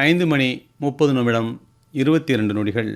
ஐந்து மணி முப்பது நிமிடம் இருபத்தி இரண்டு நொடிகள்.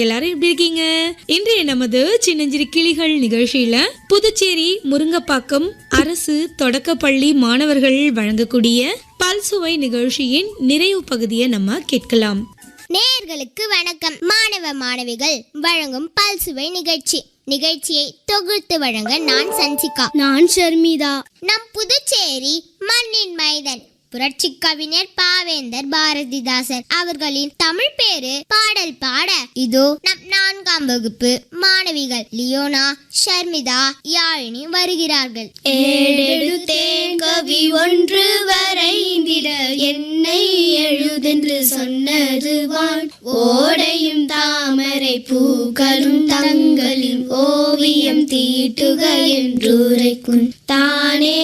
எல்லாரும் எப்படி இருக்கீங்க? இன்றைய நமது சின்னஞ்சிறு கிளிகள் நிகழ்ச்சியில புதுச்சேரி முருங்கப்பாக்கம் அரசு தொடக்கப்பள்ளி மாணவர்கள் வழங்கக்கூடிய பல்சுவை நிகழ்ச்சியின் நிறைவு பகுதியை நம்ம கேட்கலாம். நேயர்களுக்கு வணக்கம். மாணவ மாணவிகள் வழங்கும் பல்சுவை நிகழ்ச்சி. நிகழ்ச்சியை தொகுத்து வழங்க நான் சன்சிகா நான் ஷர்மிதா. நம் புதுச்சேரி மண்ணின் மைதன். புரட்சி கவிஞர் பாவேந்தர் பாரதிதாசன் அவர்களின் தமிழ் பேரு பாடல் பாட. இதோ நம் நான்காம் வகுப்பு மாணவிகள் லியோனா ஷர்மிதா யாழினி வருகிறார்கள். ஏழெழுத்தேன் கவி ஒன்று வரைந்திட என்னை எழுதென்று சொன்னதுவான் ஓடையும் தாமரை பூக்களும் தங்களின் ஓவியம் தீட்டுக என்றுரைக்கும் தானே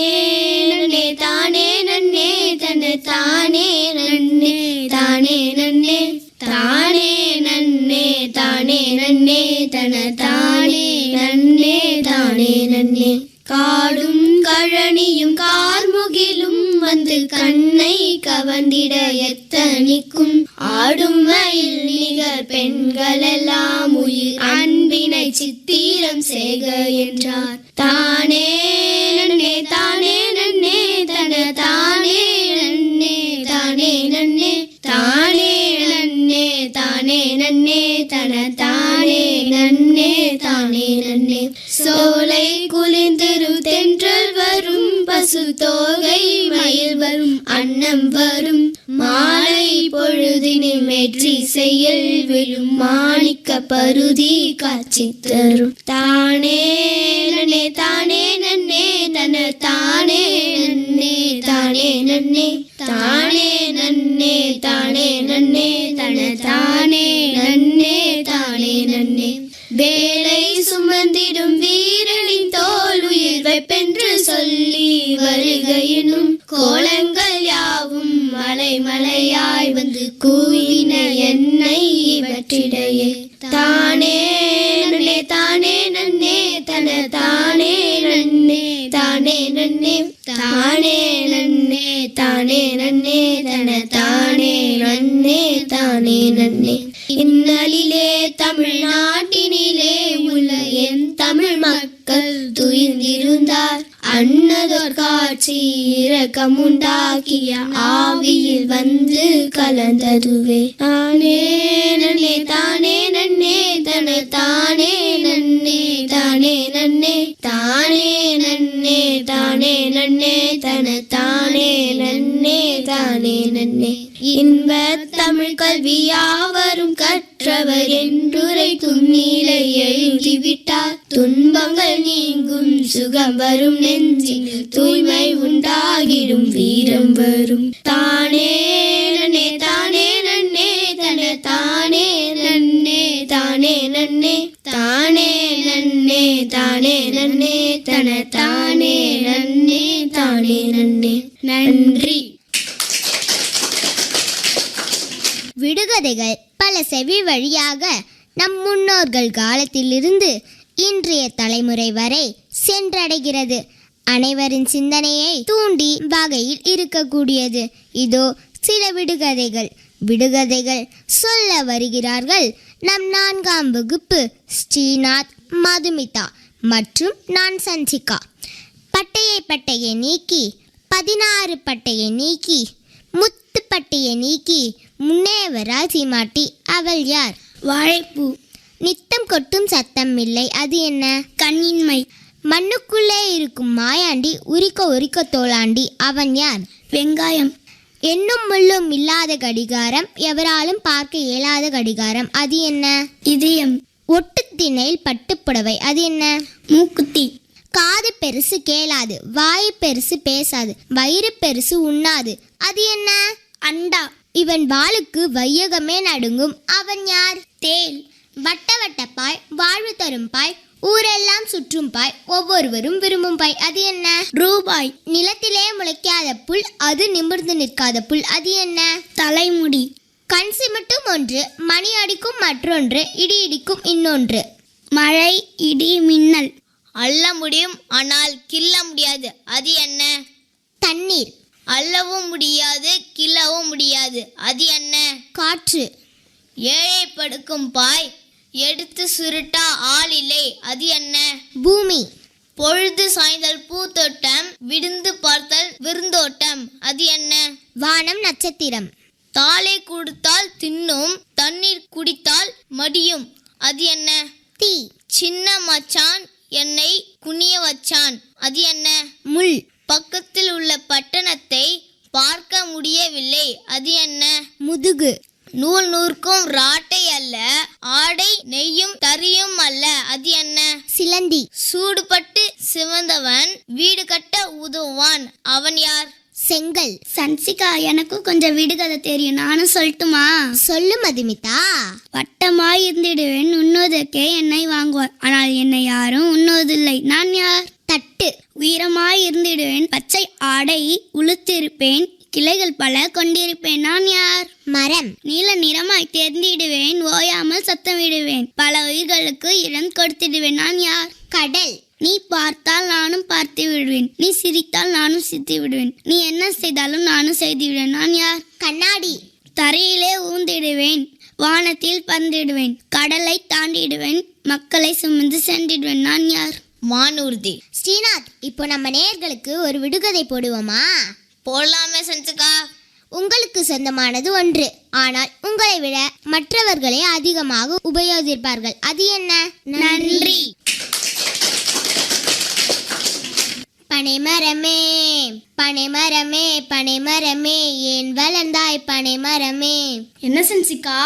தானே நன்னே தன தானே நன்னே தானே நன்னே தானே நன்னே தானே நன்னே தன தானே நன்னே தானே நன்னே. காடும் கழனியும் கார்முகிலும் வந்து கண்ணை கவர்ந்திட எத்தனிக்கும் ஆடும் மயில் நிகர் பெண்களெல்லாம் உயிர் அன்பினை சித்திரம் செய்க என்றார். தானே தானே நன்னே தானே நன்னே தானே நன்னே தானே நன்னே தன தானே நன்னே தானே நன்னே. சோலை குளிர்ந்திரு தென்றல் வரும் பசு தோகை மயில் வரும் அன்னம் வரும் மாலை பொழுதினில் மெற்றி செயல் விழும் மாணிக்க பருதி காட்சி தரும். தானே நன்னே தானே நன்னே தன தானே நன்னே தானே நன்னே தானே நன்னே தானே நன்னே தன தானே நன்னே தானே நன்னே. வேலை சுமந்திடும் வீரனின் தோல் உயிர் வைப்பென்று சொல்லி வருகையினும் கோலங்கள் கூவின என்னை இவற்றிடையே. தானே நன்னே தானே நன்னே தன தானே நன்னே தானே நன்னே தானே மற்றவர் கற்றவர் என்றுரை துண்ணீலை எழுதிவிட்டார். துன்பங்கள் நீங்கும் சுகம் வரும் நெஞ்சினில் தூய்மை உண்டாகிடும். வீரம் வரும். தானே நன்னே தானே நன்னே தன தானே நன்னே தானே நன்னே தானே நன்னே தானே நன்னே தன தானே நன்னே தானே நன்னே. நன்றி. விடுகதைகள் பல செவி வழியாக நம் முன்னோர்கள் காலத்திலிருந்து இன்றைய தலைமுறை வரை சென்றடைகிறது. அனைவரின் சிந்தனையை தூண்டி வகையில் இருக்கக்கூடியது. இதோ சில விடுகதைகள். விடுகதைகள் சொல்ல வருகிறார்கள். நம் நான்காம் வகுப்பு ஸ்ரீநாத் மதுமிதா மற்றும் நான் சஞ்சிகா. பட்டையை பட்டையை நீக்கி பதினாறு பட்டையை நீக்கி முத்து பட்டையை நீக்கி முன்னே வரா சீமாட்டி. அவள் யார்? வாழைப்பூ. நித்தம் கொட்டும் சத்தம் இல்லை. அது என்ன? கண்ணின்மை. மண்ணுக்குள்ளே இருக்கும் மாயாண்டி உரிக்க உரிக்க தோளாண்டி. அவன் யார்? வெங்காயம். எண்ணும் முள்ளும் இல்லாத கடிகாரம் எவராலும் பார்க்க இயலாத கடிகாரம். அது என்ன? இதயம். ஒட்டுத்திணையில் பட்டுப்புடவை அது என்ன? மூக்குத்தி. காது பெருசு கேளாது வாய் பெருசு பேசாது வயிறு பெருசு உண்ணாது. அது என்ன? அண்டா. இவன் வாளுக்கு வையகமே நடுங்கும். அவன் யார்? தேல். வட்ட வட்ட பாய் வாழ்வு தரும் பாய் ஊரெல்லாம் சுற்றும் பாய் ஒவ்வொருவரும் விரும்பும் பாய். அது என்ன? ரூபாய். நிலத்திலே முளைக்காத புல் அது நிமிர்ந்து நிற்காத புல். அது என்ன? தலைமுடி. கண் சிமிட்டும் ஒன்று மணி அடிக்கும் மற்றொன்று இடி இடிக்கும் இன்னொன்று. மழை இடி மின்னல். அள்ள முடியும் ஆனால் கிள்ள முடியாது. அது என்ன? தண்ணீர். அள்ளவும் முடியாது கிள்ளவும் முடியாது. அது என்ன? காற்று. ஏழை படுக்கும் பாய் எடுத்து சுருட்டா ஆள் இல்லை. அது என்ன? பூமி. பொழுது சாய்ந்தல் பூத்தோட்டம் விடுந்து பார்த்தல் விருந்தோட்டம். அது என்ன? வானம் நட்சத்திரம். தாளை கொடுத்தால் தின்னும் தண்ணீர் குடித்தால் மடியும். அது என்ன? தீ. சின்ன மச்சான் என்னை குனிய வச்சான். அது என்ன? முள். பக்கத்தில் உள்ள பட்டணத்தை பார்க்க முடியவில்லை. அது என்ன? முதுகு. நூல் நூற்கும் ராட்டை அல்ல ஆடை நெய்யும் தறியும் அல்ல. அது என்ன? சிலந்தி. சூடுபட்டு சிவந்தவன் வீடு கட்ட உதவுவான். அவன் யார்? செங்கல். சன்சிகா எனக்கும் கொஞ்சம் விடுகதை தெரியும். நானும் சொல்லட்டுமா? சொல்லு மதுமிதா. வட்டமாய் இருந்திடுவேன். உண்ணுவதற்கே என்னை வாங்குவார் ஆனால் என்னை யாரும் உண்ணுவதில்லை. நான் யார்? தட்டு உயரமாய் இருந்திடுவேன் பச்சை ஆடை உளுத்திருப்பேன். கிளைகள் பல கொண்டிருப்பேன். நான் யார்? மரம். நீல நிறமாய் தேர்ந்திடுவேன். ஓயாமல் சத்தம் விடுவேன் பல உயிர்களுக்கு இடம் கொடுத்திடுவேன். நான் யார்? கடல். நீ பார்த்தால் நானும் பார்த்து விடுவேன் நீ சிரித்தால் நானும் சிரித்து விடுவேன் நீ என்ன செய்தாலும் நானும் செய்து விடுவேன் நான் யார்? கண்ணாடி. தரையிலே ஊந்திடுவேன். வானத்தில் பறந்திடுவேன். கடலை தாண்டிடுவேன். மக்களை சுமந்து சென்றிடுவேன். நான் யார்? மானூர்தி ஸ்ரீநாத் இப்போ நம்ம நேயர்களுக்கு ஒரு விடுகதை போடுவோமா? போடலாமே சஞ்சிகா உங்களுக்கு சொந்தமானது ஒன்று. ஆனால் உங்களை விட மற்றவர்களே அதிகமாக உபயோகிப்பார்கள். அது என்ன? நன்றி. பனைமரமே பனைமரமே பனைமரமே ஏன் வளர்ந்தாய் பனைமரமே? என்ன சென்சிக்கா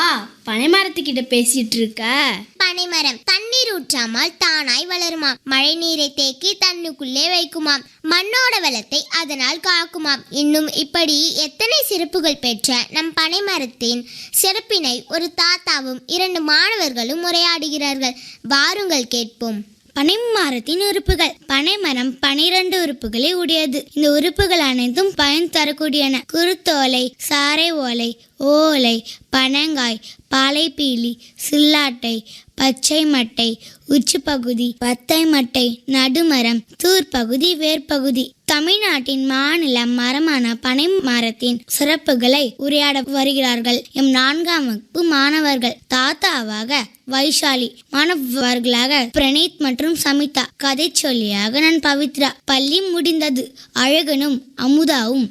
பனைமரத்துக்கிட்ட பேசிட்டு இருக்க பனைமரம் தண்ணீர் ஊற்றாமல் தானாய் வளருமாம். மழை நீரை தேக்கி தண்ணுக்குள்ளே வைக்குமாம். மண்ணோட வளத்தை அதனால் காக்குமாம். இன்னும் இப்படி எத்தனை சிறப்புகள் பெற்ற நம் பனைமரத்தின் சிறப்பினை ஒரு தாத்தாவும் இரண்டு மாணவர்களும் உரையாடுகிறார்கள். வாருங்கள் கேட்போம். பனைமரத்தின் உறுப்புகள். பனைமரம் பனிரெண்டு உறுப்புகளை உடையது. இந்த உறுப்புகள் அனைத்தும் பயன் தரக்கூடியன. குருத்தோலை சாரை ஓலை ஓலை பனங்காய் பாலைப்பீலி சில்லாட்டை பச்சை மட்டை உச்சிப்பகுதி பத்தை மட்டை நடுமரம் தூர்பகுதி வேர்பகுதி தமிழ்நாட்டின் மாநில மரமான பனை மரத்தின் சிறப்புகளை உரையாட வருகிறார்கள் எம் நான்காம் வகுப்பு மாணவர்கள். தாத்தாவாக வைஷாலி மாணவர்களாக பிரணீத் மற்றும் சமிதா. கதை சொல்லியாக நான் பவித்ரா பள்ளி முடிந்தது. அழகனும் அமுதாவும்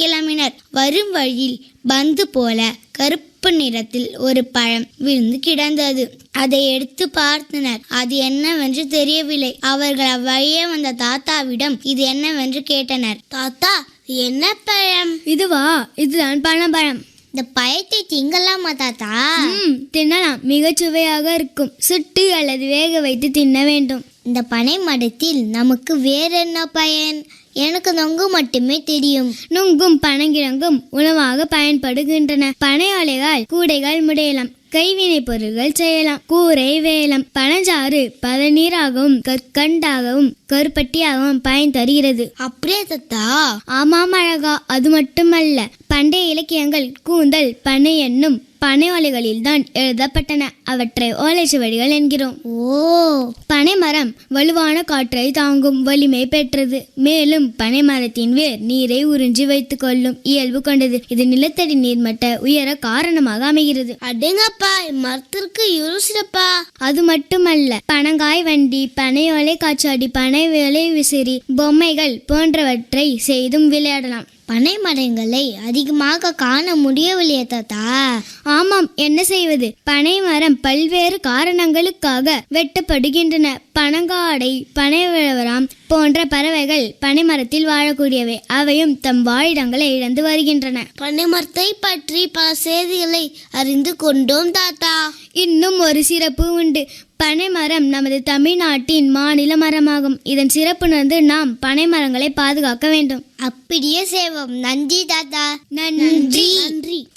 கிளம்பினர் வரும் வழியில் பந்து போல கருப்பு நிறத்தில் ஒரு பழம் விழுந்து கிடந்தது. அதை எடுத்து பார்த்தனர். அது என்னவென்று தெரியவில்லை. அவர்கள் அவ்வழியே வந்த தாத்தாவிடம் இது என்னவென்று கேட்டனர். தாத்தா என்ன பழம்? இதுவா? இதுதான் பனம்பழம் இந்த பழத்தை திங்கலாமா தாத்தா? தின்னலாம். மிகச் சுவையாக இருக்கும். சுட்டு அல்லது வேக வைத்து தின்ன வேண்டும். இந்த பனை மரத்தில் நமக்கு வேற என்ன பயன்? எனக்கு நொங்கு மட்டுமே தெரியும். நுங்கும் பனங்கிழங்கும் உணவாக பயன்படுகின்றன. பனை ஓலைகள் கூடைகள் முடையலாம். கைவினைப் பொருட்கள் செய்யலாம். கூரை வேலம் பனஞ்சாறு பதநீராகவும் கற்கண்டாகவும் கருப்பட்டியாகவும் பயன் தருகிறது அப்படியே தாத்தா? ஆமாம் அழகா. அது மட்டுமல்ல பண்டைய இலக்கியங்கள் கூந்தல் பனை என்னும் பனை ஓலைகளில் தான் எழுதப்பட்டன. அவற்றை ஓலைச்சுவடிகள் என்கிறோம். ஓ பனைமரம் வலுவான காற்றை தாங்கும் வலிமை பெற்றது. மேலும் பனைமரத்தின் வேர் நீரை உறிஞ்சி வைத்துக் கொள்ளும் இயல்பு கொண்டது. இது நிலத்தடி நீர்மட்ட உயர காரணமாக அமைகிறது. அடேங்கப்பா மரத்திற்கு சிறப்பா? அது மட்டுமல்ல பனங்காய் வண்டி பனை ஓலை காற்றாடி பனை வேலை விசிறி பொம்மைகள் போன்றவற்றை செய்தும் விளையாடலாம். பனை மரங்களை அதிகமாக காண முடியவில்லையே தாத்தா. ஆமாம் என்ன செய்வது? பனை மரம் பல்வேறு காரணங்களுக்காக வெட்டப்படுகின்றன. பனங்காடை பனைவிழவராம் போன்ற பறவைகள் பனைமரத்தில் வாழக்கூடியவை. அவையும் தம் வாழிடங்களை இழந்து வருகின்றன. பனை மரத்தை பற்றி பல செய்திகளை அறிந்து கொண்டோம் தாத்தா. இன்னும் ஒரு சிறப்பு உண்டு. பனைமரம் நமது தமிழ்நாட்டின் மாநில மரமாகும். இதன் சிறப்புணர்ந்து நாம் பனைமரங்களை பாதுகாக்க வேண்டும். அப்படியே செய்வோம். நன்றி தாத்தா. நன்றி. நன்றி.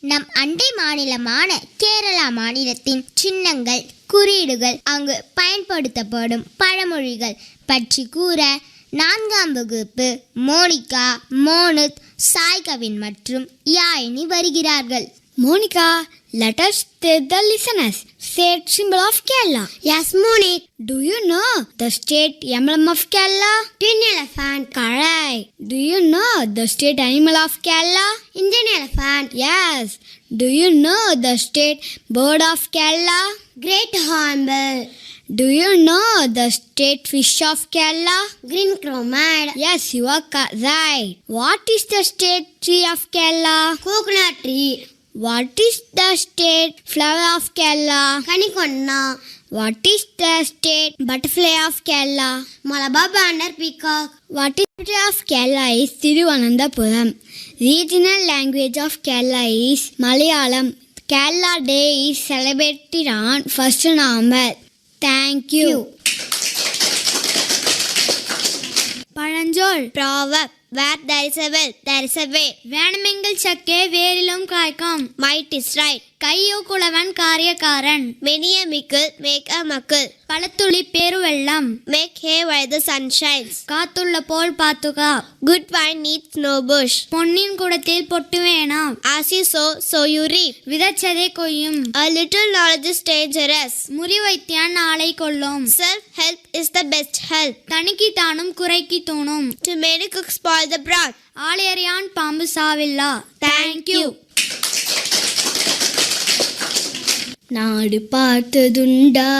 நம் அண்டை மாநிலமான கேரளா மாநிலத்தின் சின்னங்கள் குறியீடுகள் அங்கு பயன்படுத்தப்படும் பழமொழிகள் பற்றி கூற நான்காம் வகுப்பு மோனிகா மோனித் சாய்கவின் மற்றும் யாழினி வருகிறார்கள். Monica, let us tell the listeners state symbol of Kerala. Yes, Monik. Do you know the state emblem of Kerala? Tin elephant. Correct. Do you know the state animal of Kerala? Indian elephant. Yes. Do you know the state bird of Kerala? Great hornbill. Do you know the state fish of Kerala? Green chromate. Yes, you are right. What is the state tree of Kerala? Coconut tree. What is the state flower of Kerala? Kanikonna. What is the state butterfly of Kerala? Malabar banner peacock. What is the capital of Kerala is Thiruvananthapuram. Regional language of Kerala is Malayalam. Kerala Day is celebrated on 1st November. Thank you. பழஞ்சொல் Proverb. Where there is a will, there is a way. வேணுமெங்கில் சக்கே வேரிலும் காய்க்கும். Might is right. கையோ குளவன் காரியக்காரன் a mickle make a muckle. பழத்துளி பெருவெள்ளம் hay while the sun shines. காத்துள்ள போல் பாத்துகா Good vine needs no bush. பொன்னின் குடத்தில் பொட்டு வேணாம் sow, so you reap. விதைச்சதே கொய்யும் A little knowledge is dangerous. முறிவைத்தியான் நாளை கொள்ளும் Self help is the best help. தனிக்கு தானும் குறைக்கு தூணும் Too many cooks spoil the broth. ஆளையறியான் பாம்பு சாவில்லா தேங்க்யூ நாடு பார்த்ததுண்டா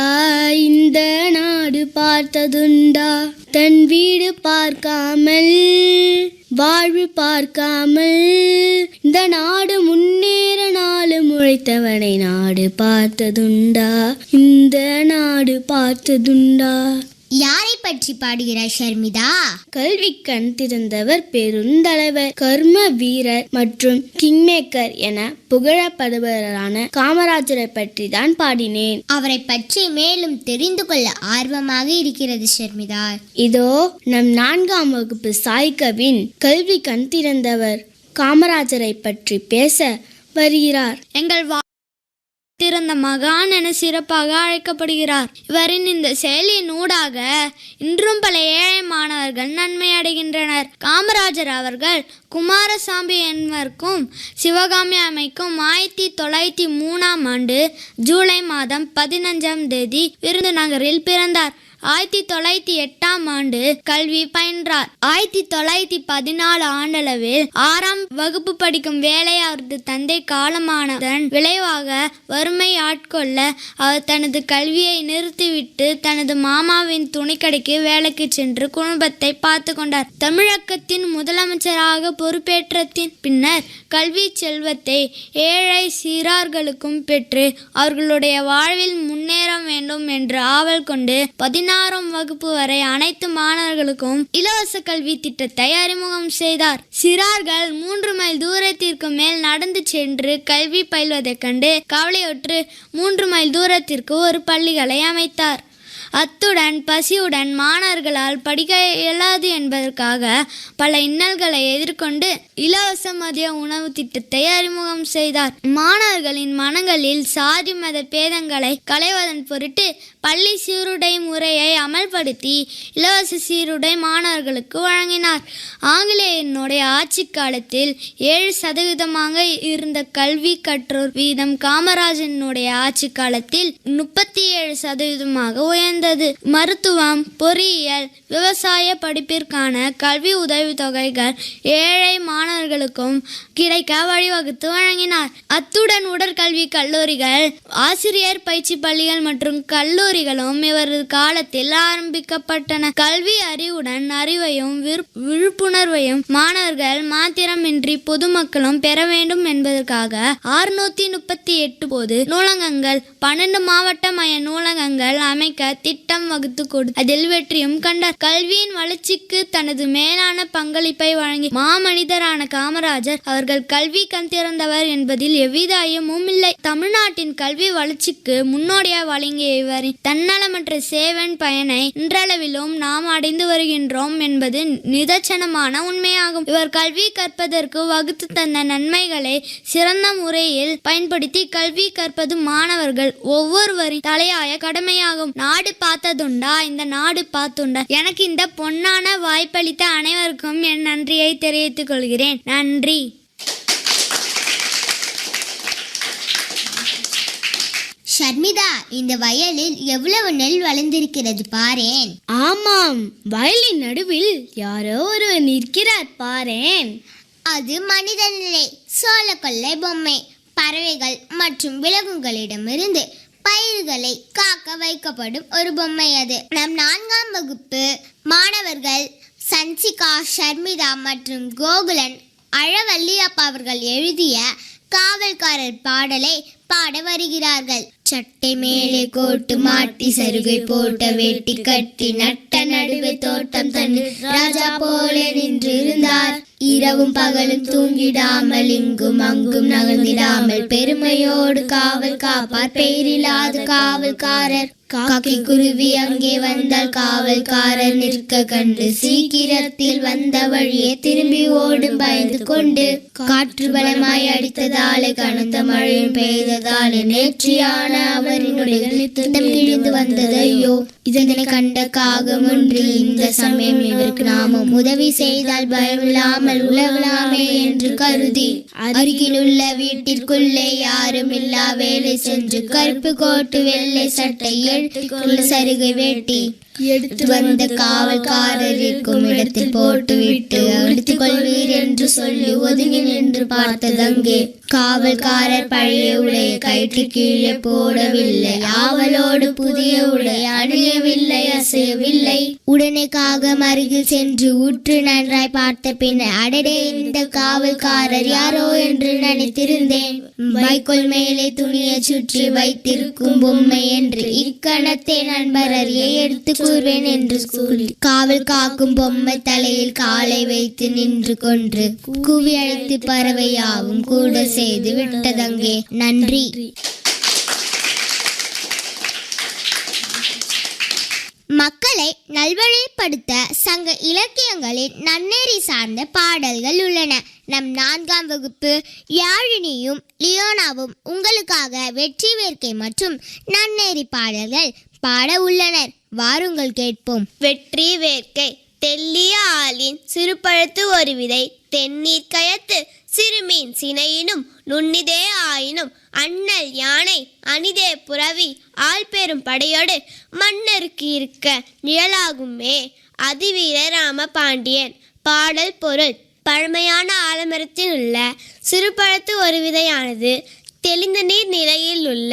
இந்த நாடு பார்த்ததுண்டா. தன் வீடு பார்க்காமல் வாழ்வு பார்க்காமல் இந்த நாடு முன்னேற நாடு முளைத்தவனை நாடு பார்த்ததுண்டா. இந்த நாடு பார்த்ததுண்டா. யாரை பற்றி பாடுகிறாய் ஷர்மிதா? கல்வி கண் திறந்தவர் பெருந்தலைவர் கர்ம வீரர் மற்றும் கிங்மேக்கர் என புகழப்படுபவரான காமராஜரை பற்றி தான் பாடினேன். அவரை பற்றி மேலும் தெரிந்து கொள்ள ஆர்வமாக இருக்கிறது ஷர்மிதா. இதோ நம் நான்காம் வகுப்பு சாய்கவின் கல்வி கண் திறந்தவர் காமராஜரை பற்றி பேச வருகிறார். எங்கள் திறந்த மகான் என சிறப்பாக அழைக்கப்படுகிறார். இவரின் இந்த செயலின் ஊடாக இன்றும் பல ஏழை மாணவர்கள் நன்மை அடைகின்றனர். காமராஜர் அவர்கள் குமாரசாமி என்பவருக்கும் சிவகாமி அமைக்கும் ஆயிரத்தி தொள்ளாயிரத்தி மூணாம் ஆண்டு ஜூலை மாதம் பதினஞ்சாம் தேதி விருதுநகரில் பிறந்தார். ஆயிரத்தி தொள்ளாயிரத்தி எட்டாம் ஆண்டு கல்வி பயின்றார். ஆயிரத்தி தொள்ளாயிரத்தி பதினாலு ஆண்டளவில் ஆறாம் வகுப்பு படிக்கும் வேலை அவரது தந்தை காலமானதன் விளைவாக வறுமை ஆட்கொள்ள அவர் தனது கல்வியை நிறுத்திவிட்டு தனது மாமாவின் துணிக்கடைக்கு வேலைக்கு சென்று குடும்பத்தை பார்த்து கொண்டார். தமிழகத்தின் முதலமைச்சராக பொறுப்பேற்றத்தின் பின்னர் கல்வி செல்வத்தை ஏழை சிறார்களுக்கும் பெற்று அவர்களுடைய வாழ்வில் முன்னேற வேண்டும் என்று ஆவல் கொண்டு பதினாறாம் வகுப்பு வரை அனைத்து மாணவர்களுக்கும் இலவச கல்வி திட்டத்தை அறிமுகம் செய்தார். சிறார்கள் மூன்று மைல் தூரத்திற்கு மேல் நடந்து சென்று கல்வி பயில்வதைக் கண்டு கவலையுற்று மூன்று மைல் தூரத்திற்கு ஒரு பள்ளிகளை அமைத்தார். அத்துடன் பசியுடன் மாணவர்களால் படிக்க இயலாது என்பதற்காக பல இன்னல்களை எதிர்கொண்டு இலவச மதிய உணவு திட்டத்தை அறிமுகம் செய்தார். மாணவர்களின் மனங்களில் சாதி மத பேதங்களை களைவதன் பொருட்டு பள்ளி சீருடை முறையை அமல்படுத்தி இலவச சீருடை மாணவர்களுக்கு வழங்கினார். ஆங்கிலேயனுடைய ஆட்சி காலத்தில் ஏழு சதவீதமாக இருந்த கல்வி கற்றோர் வீதம் காமராஜனுடைய ஆட்சி காலத்தில் முப்பத்தி ஏழு சதவீதமாக உயர்ந்தது. மருத்துவம் பொறியியல் விவசாய படிப்பிற்கான கல்வி உதவித்தொகைகள் ஏழை மாணவர்களுக்கும் கிடைக்க வழிவகுத்து வழங்கினார். அத்துடன் உடற்கல்வி கல்லூரிகள் ஆசிரியர் பயிற்சி பள்ளிகள் மற்றும் கல்லூரி கல்லூரிகளும் இவரது காலத்தில் ஆரம்பிக்கப்பட்டன. கல்வி அறிவுடன் அறிவையும் விரு- விழிப்புணர்வையும் மாணவர்கள் மாத்திரமின்றி பொதுமக்களும் பெற வேண்டும் என்பதற்காக அறுநூத்தி முப்பத்தி எட்டு போது நூலகங்கள் பன்னெண்டு மாவட்ட மய நூலகங்கள் அமைக்க திட்டம் வகுத்து கொடு அதில் வெற்றியும் கண்டார். கல்வியின் வளர்ச்சிக்கு தனது மேலான பங்களிப்பை வழங்கி மாமனிதரான காமராஜர் அவர்கள் கல்வி கண் திறந்தவர் என்பதில் எவ்வித ஐயமும் இல்லை. தமிழ்நாட்டின் கல்வி வளர்ச்சிக்கு முன்னோடியாக வழங்கிய இவரின் தன்னலமற்ற சேவன் பயனை இன்றளவிலும் நாம் அடைந்து வருகின்றோம் என்பது நிதர்சனமான உண்மையாகும். இவர் கல்வி கற்பதற்கு வகுத்து தந்த நன்மைகளை சிறந்த முறையில் பயன்படுத்தி கல்வி கற்பது மாணவர்கள் ஒவ்வொருவரின் தலையாய கடமையாகும். நாடு பார்த்ததுண்டா? இந்த நாடு பார்த்துண்டா? எனக்கு இந்த பொன்னான வாய்ப்பளித்த அனைவருக்கும் என் நன்றியை தெரிவித்துக் கொள்கிறேன். நன்றி. ஷர்மிதா இந்த வயலில் எவ்வளவு நெல் வளர்ந்திருக்கிறது பாரேன்? ஆமாம் வயலின் நடுவில் யாரோ ஒருவர் நிற்கிறார் பாரேன். அது மனித நிலை சோளக்கொல்லை பொம்மை. பறவைகள் மற்றும் விலங்குகளிடமிருந்து பயிர்களை காக்க வைக்கப்படும் ஒரு பொம்மை அது. நம் நான்காம் வகுப்பு மாணவர்கள் சன்சிகா ஷர்மிதா மற்றும் கோகுலன் அழவல்லியப்பா அவர்கள் எழுதிய காவல்காரர் பாடலை பாட வருகிறார்கள். சட்டை மேலே கோட்டு மாட்டி சருகை போட்ட வேட்டி கட்டி நட்ட நடுவே தோட்டம் தண்ணீர் ராஜா போல நின்றிருந்தார் இரவும் பகலும் தூங்கிடாமல் இங்கும் அங்கும் நகர்ந்திடாமல் பெருமையோடு காவல் காப்பார். பெயரில்லாத காவல்காரர் காக்கை குருவி அங்கே வந்தால் காவல்காரர் நிற்க கண்டு சீக்கிரத்தில் வந்த வழியே திரும்பி ஓடும் பயந்து கொண்டு காற்று பலமாய் அடித்ததாலே கனத்த மழையும் பெய்ததாலே நேற்றியான அவரினுடைய நித்தம் கிழிந்து வந்ததையோ இதனை கண்ட காகம் ஒன்று இந்த சமயம் இவருக்கு நாமும் உதவி செய்தால் பயமில்லாமல் உலகலாமே என்று கருதி அருகிலுள்ள வீட்டிற்குள்ளே யாரும் இல்லா வேலை சென்று கருப்பு கோட்டு வெள்ளை சட்டை எடுத்துக்கொள்ள சருகை வேட்டி எடுத்து வந்த காவல்காரர் இருக்கும் இடத்தில் போட்டுவிட்டு அடித்துக் கொள்வீர் என்று சொல்லி ஒதுங்கி நின்று பார்த்ததங்கே காவல்காரர் பழைய உடைய கயிற்று கீழே போடவில்லை. ஆவலோடு புதிய உடை அணியவில்லை அசையவில்லை. உடனே காகம் அருகில் சென்று உற்று நன்றாய் பார்த்த பின் அடடே இந்த காவல்காரர் யாரோ என்று நினைத்திருந்தேன். வைக்கோல் மேலே துணியை சுற்றி வைத்திருக்கும் பொம்மை என்று இக்கணத்தை நண்பர் அறிய எடுத்து கூறுவேன் என்று கூறி காவல் காக்கும் பொம்மை தலையில் காலை வைத்து நின்று கொன்று குவி அழைத்து பறவையாவும் கூட செய்து விட்டதங்கே. நன்றி. மக்களை நல்வழிப்படுத்த சங்க இலக்கியங்களில் நன்னெறி சார்ந்த பாடல்கள் உள்ளன. நம் நான்காம் வகுப்பு யாழினியும் லியோனாவும் உங்களுக்காக வெற்றி வேர்க்கை மற்றும் நன்னெறி பாடல்கள் பாட உள்ளனர். வாருங்கள் கேட்போம். வெற்றி வேர்க்கை தெல்லிய ஆளின் சிறுபழுத்து ஒரு விதை தென்னீர் கயத்து சிறுமீன் சினையினும் நுண்ணிதே ஆயினும் அண்ணல் யானை அணிதே புறவி ஆள் பெரும் படையோடு மன்னருக்கு இருக்க நிழலாகுமே. அதிவீர ராம பாண்டியன் பாடல் பொருள் பழமையான ஆலமரத்தில் உள்ள சிறுபழத்து ஒரு விதையானது தெளிந்த நீர் நிலையில் உள்ள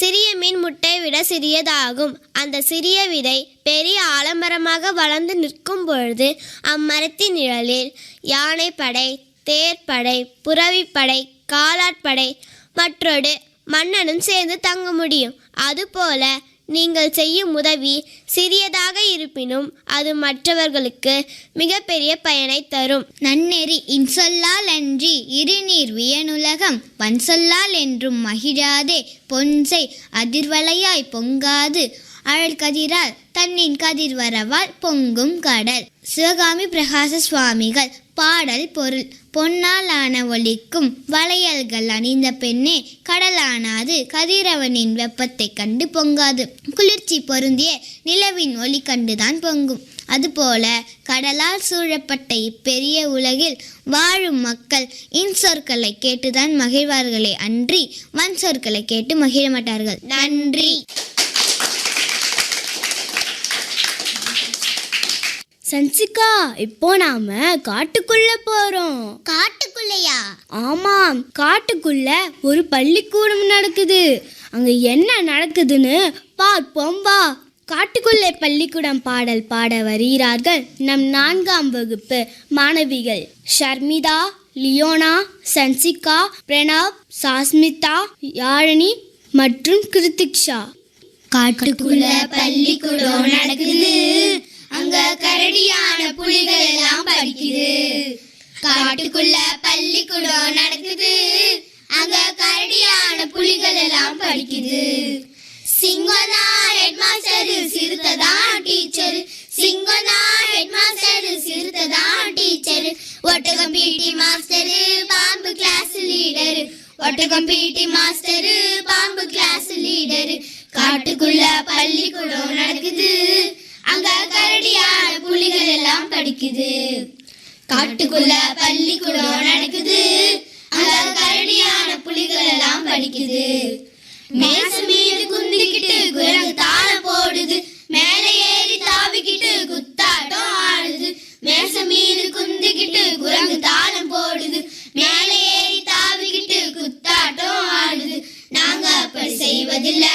சிறிய மீன் முட்டை விட சிறியதாகும். அந்த சிறிய விதை பெரிய ஆலமரமாக வளர்ந்து நிற்கும் பொழுது அம்மரத்தின் நிழலில் யானை படை தேர்ப்படை புறவிப்படை காலாட்படை மற்றொரு மன்னனும் சேர்ந்து தங்க முடியும். அதுபோல நீங்கள் செய்யும் உதவி சிறியதாக இருப்பினும் அது மற்றவர்களுக்கு மிகப்பெரிய பயனை தரும். நன்னெறி இன்சொல்லால் அன்றி இருநீர் வியனுலகம் வன்சொல்லால் என்றும் மகிழாதே பொன்சை அதிர்வலையாய் பொங்காது. அழற்கதிரால் தன்னின் கதிர் வரவால் பொங்கும் கடல். சிவகாமி பிரகாச சுவாமிகள் பாடல் பொருள். பொன்னாலான ஒளிக்கும் வளையல்கள் அணிந்த பெண்ணே கடலானாது கதிரவனின் வெப்பத்தை கண்டு பொங்காது. குளிர்ச்சி பொருந்திய நிலவின் ஒளி கண்டுதான் பொங்கும். அதுபோல கடலால் சூழப்பட்ட இப்பெரிய உலகில் வாழும் மக்கள் இன்சொற்களை கேட்டுதான் மகிழ்வார்களே அன்றி வன்சொற்களை கேட்டு மகிழ மாட்டார்கள். நன்றி. சன்சிகா இப்போ நாம காட்டுக்குள்ள போறோம். காட்டுக்குள்ளையா? ஆமாம் காட்டுக்குள்ள ஒரு பள்ளிக்கூடம் நடக்குது. அங்க என்ன நடக்குதுன்னு பார்ப்போம் வா. காட்டுக்குள்ளே பள்ளிக்கூடம் பாடல் பாட வருகிறார்கள் நம் நான்காம் வகுப்பு மாணவிகள். ஷர்மிதா லியோனா சன்சிகா பிரணாப் சாஸ்மிதா யாழினி மற்றும் கிருத்திக்ஷா. காட்டுக்குள்ள பள்ளிக்கூடம் நடக்குது. அங்க கரடியான புலிகள் எல்லாம் படிக்குது. காட்டுக்குள்ள பள்ளிக்கூடம் நடக்குது. அங்க கரடியான புலிகள் எல்லாம் படிக்குது. சிங்கனா ஹெட் மாஸ்டர் சிறுத்ததான் டீச்சர் சிங்கனா ஹெட் மாஸ்டர் சிறுத்ததான் டீச்சர் ஒட்டகம் பிடி மாஸ்டர் பாம்பு கிளாஸ் லீடர் ஒட்டகம் பிடி மாஸ்டர் பாம்பு கிளாஸ் லீடர் காட்டுக்குள்ள பள்ளிக்கூடம் நடக்குது. அங்க கரடியான புலிகள் எல்லாம் படிக்குது. காட்டுக்குள்ள பள்ளிக்கூடம் நடக்குது. அங்க கரடியான புலிகள் எல்லாம் படிக்குது. மேச மீது குந்திக்கிட்டு குரங்கு தாளம் போடுது. மேலே ஏறி தாவிக்கிட்டு குத்தாட்டம் ஆடுது. மேச மீது குந்திக்கிட்டு குரங்கு தாளம் போடுது. மேலே ஏறி தாவிக்கிட்டு குத்தாட்டம் ஆடுது. நாங்க அப்படி செய்வதில்லை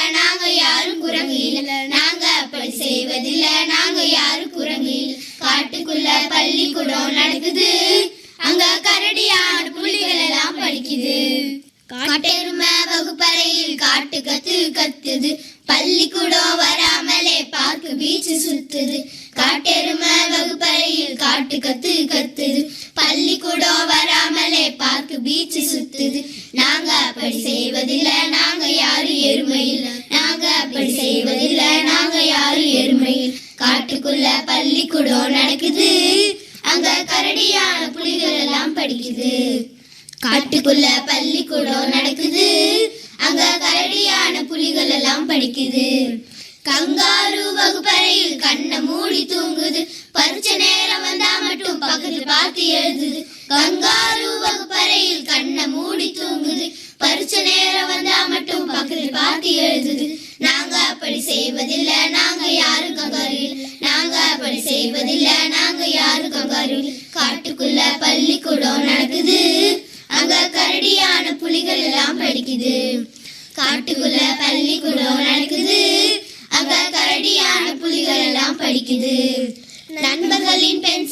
பள்ளிக்கூடம் நடக்குது. அங்க கரடியான புலிகள் எல்லாம் படிக்குது. காட்டெருமை வகுப்பறையில் காட்டு கத்து கத்துது. பள்ளிக்கூடம் வராமலே பார்க்கு பீச் சுத்துது. காட்டெருமை வகுப்பறையில் காட்டு கத்து கத்துது. பள்ளிக்கூடம் வராமலே பார்க்கு பீச் சுத்துது. நாங்க அப்படி செய்வதில்ல நாங்க யாரும் எருமையில். நாங்க அப்படி செய்வதில்ல நாங்க யாரும் எருமையில். காட்டுக்குள்ள பள்ளிக்கூடம் நடக்குது. அங்க கரடியான புலிகள் எல்லாம் படிக்குது. காட்டுக்குள்ள பள்ளிக்கூடம் நடக்குது. அங்க கரடியான புலிகள் எல்லாம் படிக்குது. கங்காரு வகுப்பறையில் கண்ணை மூடி தூங்குது. பரிச்ச நேரம் வந்தா மட்டும் பக்கத்து பார்த்து எழுதுது. கங்காரு வகுப்பறையில் கண்ணை மூடி தூங்குது. பரிச்ச நேரம் வந்தா மட்டும் பக்கத்தில் பார்த்து எழுதுது. நாங்க அப்படி செய்வதில்ல நாங்க யாரும் கங்காரு நாங்க அப்படி செய்வதில்ல நாங்க யாரும் கங்காரு காட்டுக்குள்ள பள்ளிக்கூடம் நடக்குது. அங்க கரடியான புலிகள் எல்லாம் படிக்குது. காட்டுக்குள்ள பள்ளிக்கூடம் நடக்குது. அங்க கரடியான புலிகள் எல்லாம் படிக்குது. நண்பர்களின் பெண்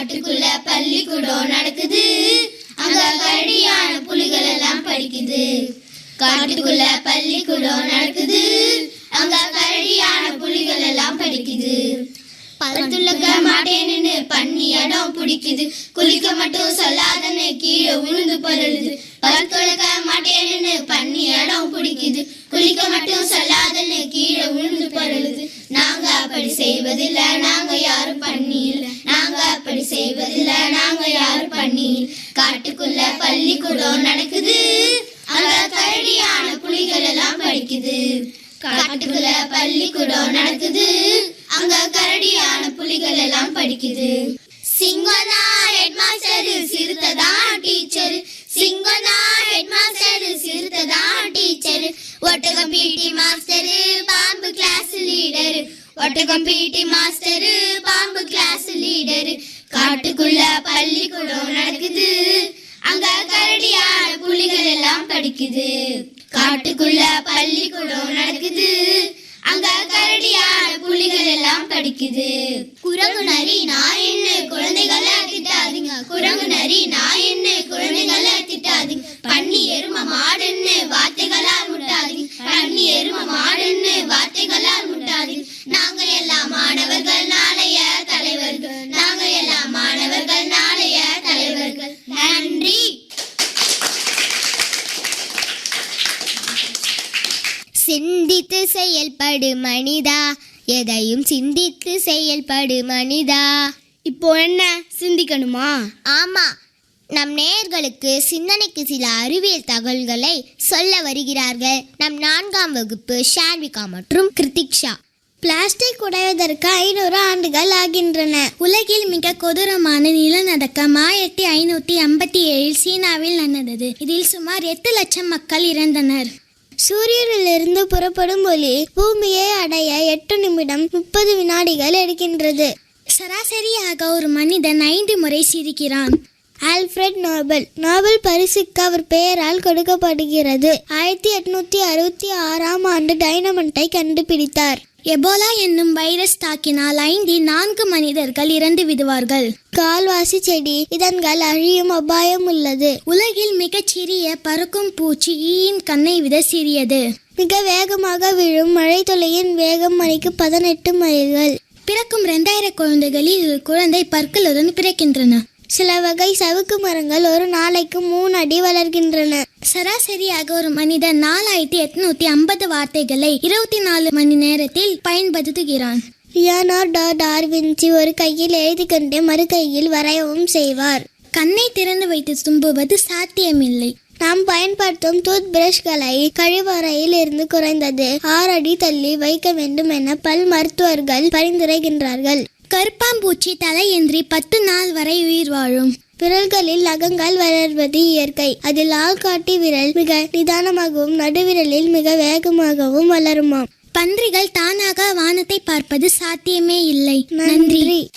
காட்டுக்குள்ள பள்ளிக்கூடம் நடக்குது. அங்க கடியான புலிகள் எல்லாம் படிக்குது. காட்டுக்குள்ள பள்ளிக்கூடம் நடக்குது. அங்க கழியான புலிகள் எல்லாம் படிக்குது. பழத்துலக்க மாட்டேன்னு பண்ணி இடம் பிடிக்குது. குளிக்க மட்டும் சொல்லாதன்னு கீழே விழுந்து பல் பழத்துலக்க மாட்டேன்னு பண்ணி இடம் பிடிக்குது. குளிக்க மட்டும் சொல்லாதன்னு கீழே விழுந்து பரலுது நாங்க அப்படி செய்வதில்ல நாங்க யாரும் பண்ணி இல்ல நாங்க அப்படி செய்வதில்ல நாங்க யாரும் பண்ணி காட்டுக்குள்ள பள்ளிக்கூடம் நடக்குது. அங்க கரடியான புலிகள் எல்லாம் படிக்குது. காட்டுக்குள்ள பள்ளிக்கூடம் நடக்குது. அங்க கரடியான புலிகள் எல்லாம் படிக்குது. சிங்கம் தான் ஹெட் மாஸ்டர் சிறுத்தை தான் டீச்சர் சிங்கம் ஒட்டகம் பிடி மாஸ்டர் பாம்பு கிளாஸ் லீடர் ஒட்டகம் பிடி மாஸ்டர் பாம்பு கிளாஸ் லீடர் காட்டுக்குள்ள பள்ளிக்கூடம் நடக்குது. அங்க கரடியான புலிகள் எல்லாம் படிக்குது. காட்டுக்குள்ள பள்ளிக்கூடம் நடக்குது. அங்க கரடியான புலிகள் எல்லாம் கடிக்குது. குரங்கு நரி நான் என்ன குழந்தைகளை திட்டாதீங்க. குரங்கு நரி நான் என்ன குழந்தைகளை திட்டாதீங்க. பண்ணி எரும மாடுன்னு வார்த்தைகளால் முட்டாதீங்க. பண்ணி எரும மாடுன்னு வார்த்தைகளால் முட்டாதீங்க. நாங்க எல்லாம் மாணவர்கள் நாளைய தலைவர்கள் நாங்க எல்லாம் மாணவர்கள் நாளைய தலைவர்கள் நன்றி சிந்தித்து செயல்படு மனிதா. எதையும் சிந்தித்து செயல்படு மனிதா. இப்போ என்ன? சிந்திக்கணுமா? ஆமா. நம் நேயர்களுக்கு சிந்தனைக்கு சில அறிவியல் தகவல்களை சொல்ல வருகிறார்கள். நம் நான்காம் வகுப்பு ஷான்விகா மற்றும் கிருத்திக்ஷா. பிளாஸ்டிக் உடைவதற்கு ஐநூறு ஆண்டுகள் ஆகின்றன. உலகில் மிக கொடூரமான நிலநடுக்கம் ஆயிரத்தி ஐநூத்தி ஐம்பத்தி ஏழில் சீனாவில் நடந்தது. இதில் சுமார் எட்டு லட்சம் மக்கள் இறந்தனர். சூரியனிலிருந்து புறப்படும் ஒளி பூமியை அடைய எட்டு நிமிடம் முப்பது வினாடிகள் எடுக்கின்றது. சராசரியாக ஒரு மனிதன் ஐந்து முறை சிரிக்கிறான். Alfred Nobel. நோபல் பரிசுக்கு அவர் பெயரால் கொடுக்கப்படுகிறது. ஆயிரத்தி எட்நூத்தி அறுபத்தி ஆறாம் ஆண்டு டைனமண்டை கண்டுபிடித்தார். எபோலா என்னும் வைரஸ் தாக்கினால் ஐந்தில் நான்கு மனிதர்கள் இறந்து விடுவார்கள். கால்வாசி செடி இதன்கள் அழியும் அபாயம் உள்ளது. உலகில் மிகச் சிறிய பறக்கும் பூச்சி ஈயின் கண்ணை விட சிறியது. மிக வேகமாக விழும் மழை துளையின் வேகம் மணிக்கு பதினெட்டு மைல்கள். பிறக்கும் இரண்டாயிரம் குழந்தைகளில் குழந்தை பற்களுடன் பிறக்கின்றன. சில வகை சவுக்கு மரங்கள் ஒரு நாளைக்கு மூணு அடி வளர்கின்றன. சராசரியாக ஒரு மனிதன் நாலாயிரத்தி எட்நூத்தி ஐம்பது வார்த்தைகளை இருபத்தி நாலு மணி நேரத்தில் பயன்படுத்துகிறான். லியானார்டோ டார்வின்சி ஒரு கையில் எழுதி கொண்டே மறு கையில் வரையவும் செய்வார். கண்ணை திறந்து வைத்து தும்புவது சாத்தியமில்லை. நாம் பயன்படுத்தும் டூத் பிரஷ்களை கழிவறையில் இருந்து குறைந்தது ஆறு அடி தள்ளி வைக்க வேண்டும் என பல் மருத்துவர்கள் பரிந்துரைகின்றார்கள். கருப்பாம்பூச்சி தலையின்றி பத்து நாள் வரை உயிர் வாழும். விரல்களில் நகங்கள் வளர்வது இயற்கை. அதில் ஆள்காட்டி விரல் மிக நிதானமாகவும் நடுவிரலில் மிக வேகமாகவும் வளருமாம். பன்றிகள் தானாக வானத்தை பார்ப்பது சாத்தியமே இல்லை. நன்றி.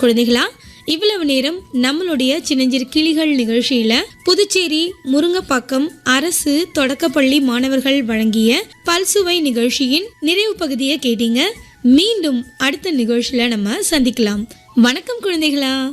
குழந்தைகளா? இவ்வளவு நேரம் நம்மளுடைய சின்னஞ்சிறு கிளிகள் நிகழ்ச்சியில புதுச்சேரி முருங்கப்பாக்கம் அரசு தொடக்கப்பள்ளி மாணவர்கள் வழங்கிய பல்சுவை நிகழ்ச்சியின் நிறைவு பகுதியை கேட்டீங்க. மீண்டும் அடுத்த நிகழ்ச்சியில நம்ம சந்திக்கலாம். வணக்கம் குழந்தைகளா.